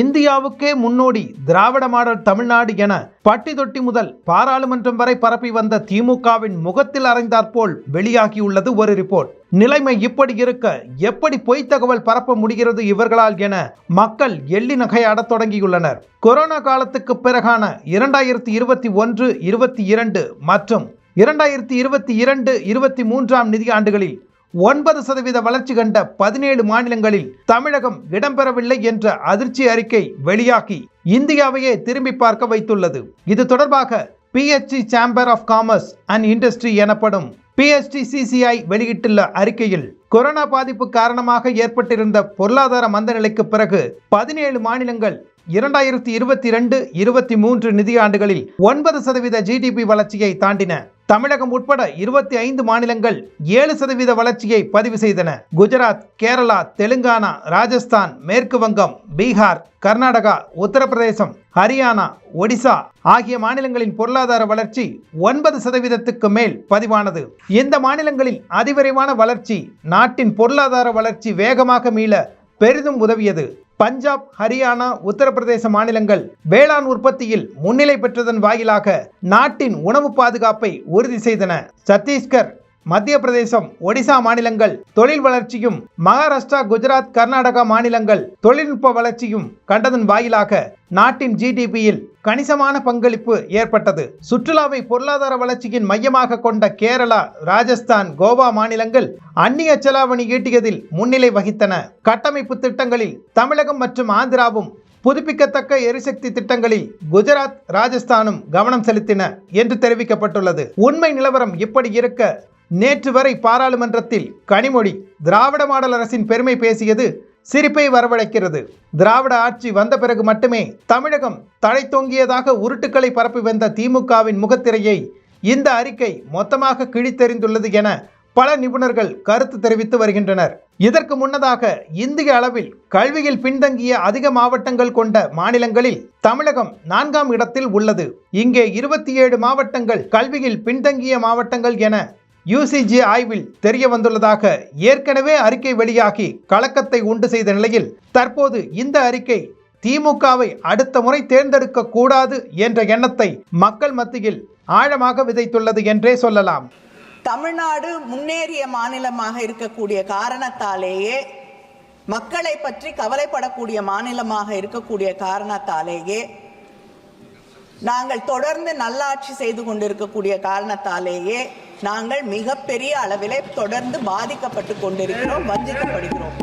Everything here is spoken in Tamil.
இந்தியாவுக்கே முன்னோடி திராவிட மாடல் தமிழ்நாடு என பட்டி தொட்டி முதல் பாராளுமன்றம் வரை பரப்பி வந்த திமுகவின் முகத்தில் அறைந்தாற்போல் வெளியாகியுள்ளது ஒரு ரிப்போர்ட். நிலைமை இப்படி இருக்க எப்படி பொய் தகவல் பரப்ப முடிகிறது இவர்களால் என மக்கள் எள்ளி நகையாடத் தொடங்கியுள்ளனர். கொரோனா காலத்துக்கு பிறகான இரண்டாயிரத்தி இருபத்தி ஒன்று இருபத்தி இரண்டு மற்றும் இரண்டாயிரத்தி இருபத்தி இரண்டு இருபத்தி மூன்றாம் நிதியாண்டுகளில் ஒன்பது சதவீத வளர்ச்சி கண்ட பதினேழு மாநிலங்களில் தமிழகம் இடம்பெறவில்லை என்ற அதிர்ச்சி அறிக்கை வெளியாகி இந்தியாவையே திரும்பி பார்க்க வைத்துள்ளது. இது தொடர்பாக PHD chamber of commerce and industry எனப்படும் பிஎஸ்டிசிசிஐ வெளியிட்டுள்ள அறிக்கையில் கொரோனா பாதிப்பு காரணமாக ஏற்பட்டிருந்த பொருளாதார மந்தநிலைக்கு பிறகு பதினேழு மாநிலங்கள் இரண்டாயிரத்தி இருபத்தி ரெண்டு இருபத்தி மூன்று நிதியாண்டுகளில் ஒன்பது சதவீத ஜிடிபி வளர்ச்சியை தாண்டின. தமிழகம் உட்பட இருபத்தி ஐந்து மாநிலங்கள் ஏழு சதவீத வளர்ச்சியை பதிவு செய்தன. குஜராத் கேரளா தெலுங்கானா ராஜஸ்தான் மேற்கு வங்கம் பீகார் கர்நாடகா உத்தரப்பிரதேசம் ஹரியானா ஒடிசா ஆகிய மாநிலங்களின் பொருளாதார வளர்ச்சி ஒன்பது சதவீதத்துக்கு மேல் பதிவானது. இந்த மாநிலங்களில் அதிவிரைவான வளர்ச்சி நாட்டின் பொருளாதார வளர்ச்சி வேகமாக மீள பெரிதும் உதவியது. பஞ்சாப் ஹரியானா உத்தரப்பிரதேச மாநிலங்கள் வேளாண் உற்பத்தியில் முன்னிலை பெற்றதன் வாயிலாக நாட்டின் உணவு பாதுகாப்பை உறுதி செய்தன. சத்தீஸ்கர் மத்திய பிரதேசம் ஒடிசா மாநிலங்கள் தொழில் வளர்ச்சியும் மகாராஷ்டிரா குஜராத் கர்நாடகா மாநிலங்கள் தொழில்நுட்ப வளர்ச்சியும் கண்டதன் வாயிலாக நாட்டின் ஜிடிபியில் கணிசமான பங்களிப்பு ஏற்பட்டது. சுற்றுலாவை பொருளாதார வளர்ச்சியின் மையமாக கொண்ட கேரளா ராஜஸ்தான் கோவா மாநிலங்கள் அந்நிய செலாவணி ஈட்டியதில் முன்னிலை வகித்தன. கட்டமைப்பு திட்டங்களில் தமிழகம் மற்றும் ஆந்திராவும் புதுப்பிக்கத்தக்க எரிசக்தி திட்டங்களில் குஜராத் ராஜஸ்தானும் கவனம் செலுத்தின என்று தெரிவிக்கப்பட்டுள்ளது. உண்மை நிலவரம் இப்படி இருக்க நேற்று வரை பாராளுமன்றத்தில் கனிமொழி திராவிட மாடல் அரசின் பெருமை பேசியது சிரிப்பை வரவழைக்கிறது. திராவிட ஆட்சி வந்த பிறகு மட்டுமே தமிழகம் தலை தொங்கியதாக உருட்டுக்களை பரப்பி வந்த திமுகவின் முகத்திரையை இந்த அறிக்கை மொத்தமாக கிழித்தெறிந்துள்ளது என பல நிபுணர்கள் கருத்து தெரிவித்து வருகின்றனர். இதற்கு முன்னதாக இந்திய அளவில் கல்வியில் பின்தங்கிய அதிக மாவட்டங்கள் கொண்ட மாநிலங்களில் தமிழகம் நான்காம் இடத்தில் உள்ளது. இங்கே இருபத்தி ஏழு மாவட்டங்கள் கல்வியில் பின்தங்கிய மாவட்டங்கள் என யூசிஜி ஆய்வில் தெரிய வந்துள்ளதாக ஏற்கனவே அறிக்கை வெளியாகி கலக்கத்தை உண்டு செய்த நிலையில் தற்போது இந்த அறிக்கை திமுகவை அடுத்த முறை தேர்ந்தெடுக்க கூடாது என்ற எண்ணத்தை மக்கள் மத்தியில் ஆழமாக விதைத்துள்ளது என்றே சொல்லலாம். தமிழ்நாடு முன்னேறிய மாநிலமாக இருக்கக்கூடிய காரணத்தாலேயே மக்களை பற்றி கவலைப்படக்கூடிய மாநிலமாக இருக்கக்கூடிய காரணத்தாலேயே நாங்கள் தொடர்ந்து நல்லாட்சி செய்து கொண்டிருக்கக்கூடிய காரணத்தாலேயே நாங்கள் மிகப்பெரிய அளவிலே தொடர்ந்து பாதிக்கப்பட்டு கொண்டிருக்கிறோம் வஞ்சிக்கப்படுகிறோம்.